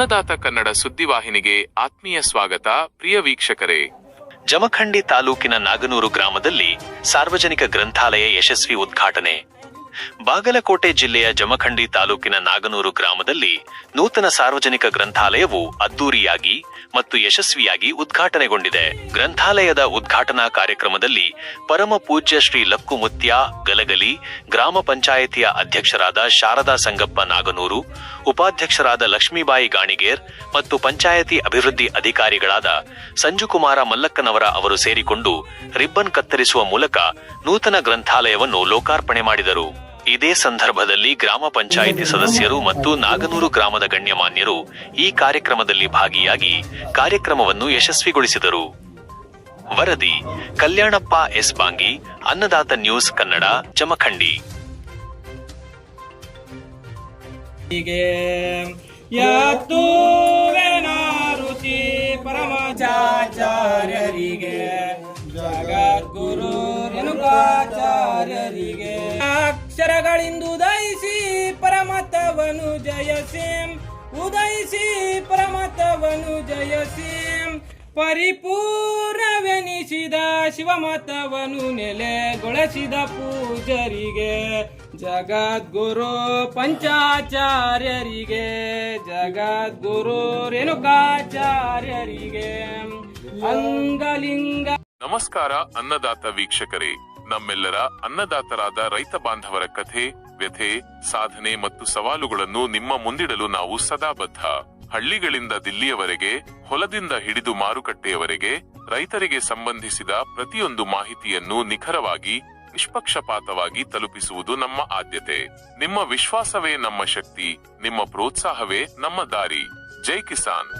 ಅನ್ನದಾತ ಕನ್ನಡ ಸುದ್ದಿವಾಹಿನಿಗೆ ಆತ್ಮೀಯ ಸ್ವಾಗತ, ಪ್ರಿಯ ವೀಕ್ಷಕರೇ. ಜಮಖಂಡಿ ತಾಲೂಕಿನ ನಾಗನೂರು ಗ್ರಾಮದಲ್ಲಿ ಸಾರ್ವಜನಿಕ ಗ್ರಂಥಾಲಯ ಯಶಸ್ವಿ ಉದ್ಘಾಟನೆ. ಬಾಗಲಕೋಟೆ ಜಿಲ್ಲೆಯ ಜಮಖಂಡಿ ತಾಲೂಕಿನ ನಾಗನೂರು ಗ್ರಾಮದಲ್ಲಿ ನೂತನ ಸಾರ್ವಜನಿಕ ಗ್ರಂಥಾಲಯವು ಅದ್ದೂರಿಯಾಗಿ ಮತ್ತು ಯಶಸ್ವಿಯಾಗಿ ಉದ್ಘಾಟನೆಗೊಂಡಿದೆ. ಗ್ರಂಥಾಲಯದ ಉದ್ಘಾಟನಾ ಕಾರ್ಯಕ್ರಮದಲ್ಲಿ ಪರಮ ಪೂಜ್ಯ ಶ್ರೀ ಲಕ್ಕುಮುತ್ಯ ಗಲಗಲಿ, ಗ್ರಾಮ ಪಂಚಾಯಿತಿಯ ಅಧ್ಯಕ್ಷರಾದ ಶಾರದಾ ಸಂಗಪ್ಪ ನಾಗನೂರು, ಉಪಾಧ್ಯಕ್ಷರಾದ ಲಕ್ಷ್ಮೀಬಾಯಿ ಗಾಣಿಗೇರ್ ಮತ್ತು ಪಂಚಾಯತಿ ಅಭಿವೃದ್ಧಿ ಅಧಿಕಾರಿಗಳಾದ ಸಂಜುಕುಮಾರ ಮಲ್ಲಕ್ಕನವರ ಅವರು ಸೇರಿಕೊಂಡು ರಿಬ್ಬನ್ ಕತ್ತರಿಸುವ ಮೂಲಕ ನೂತನ ಗ್ರಂಥಾಲಯವನ್ನು ಲೋಕಾರ್ಪಣೆ ಮಾಡಿದರು. ಇದೇ ಸಂದರ್ಭದಲ್ಲಿ ಗ್ರಾಮ ಪಂಚಾಯಿತಿ ಸದಸ್ಯರು ಮತ್ತು ನಾಗನೂರು ಗ್ರಾಮದ ಗಣ್ಯಮಾನ್ಯರು ಈ ಕಾರ್ಯಕ್ರಮದಲ್ಲಿ ಭಾಗಿಯಾಗಿ ಕಾರ್ಯಕ್ರಮವನ್ನು ಯಶಸ್ವಿಗೊಳಿಸಿದರು. ವರದಿ, ಕಲ್ಯಾಣಪ್ಪ ಎಸ್ ಬಾಂಗಿ, ಅನ್ನದಾತ ನ್ಯೂಸ್ ಕನ್ನಡ ಜಮಖಂಡಿ ಜಗದ್ಗುರು ರೇಣುಕಾಚಾರ್ಯರಿಗೆ ಅಕ್ಷರಗಳಿಂದು ಉದಯಿಸಿ ಪರಮತವನು ಜಯಸಿಂ. ಉದಯಿಸಿ ಪರಮತವನು ಜಯಸಿಂ. ಪರಿಪೂರ್ಣವೆನಿಸಿದ ಶಿವಮತವನು ನೆಲೆಗೊಳಿಸಿದ ಪೂಜರಿಗೆ, ಜಗದ್ಗುರು ಪಂಚಾಚಾರ್ಯರಿಗೆ, ಜಗದ್ಗುರು ರೇಣುಕಾಚಾರ್ಯರಿಗೆ. ಅಂಗಲಿಂಗ ನಮಸ್ಕಾರ ಅನ್ನದಾತ ವೀಕ್ಷಕರೇ. ನಮ್ಮೆಲ್ಲರ ಅನ್ನದಾತರಾದ ರೈತ ಬಾಂಧವರ ಕಥೆ, ವ್ಯಥೆ, ಸಾಧನೆ ಮತ್ತು ಸವಾಲುಗಳನ್ನು ನಿಮ್ಮ ಮುಂದಿಡಲು ನಾವು ಸದಾ ಬದ್ಧ ಹಳ್ಳಿಗಳಿಂದ ದಿಲ್ಲಿಯವರೆಗೆ, ಹೊಲದಿಂದ ಹಿಡಿದು ಮಾರುಕಟ್ಟೆಯವರೆಗೆ, ರೈತರಿಗೆ ಸಂಬಂಧಿಸಿದ ಪ್ರತಿಯೊಂದು ಮಾಹಿತಿಯನ್ನು ನಿಖರವಾಗಿ, ನಿಷ್ಪಕ್ಷಪಾತವಾಗಿ ತಲುಪಿಸುವುದು ನಮ್ಮ ಆದ್ಯತೆ. ನಿಮ್ಮ ವಿಶ್ವಾಸವೇ ನಮ್ಮ ಶಕ್ತಿ, ನಿಮ್ಮ ಪ್ರೋತ್ಸಾಹವೇ ನಮ್ಮ ದಾರಿ. ಜೈ ಕಿಸಾನ್.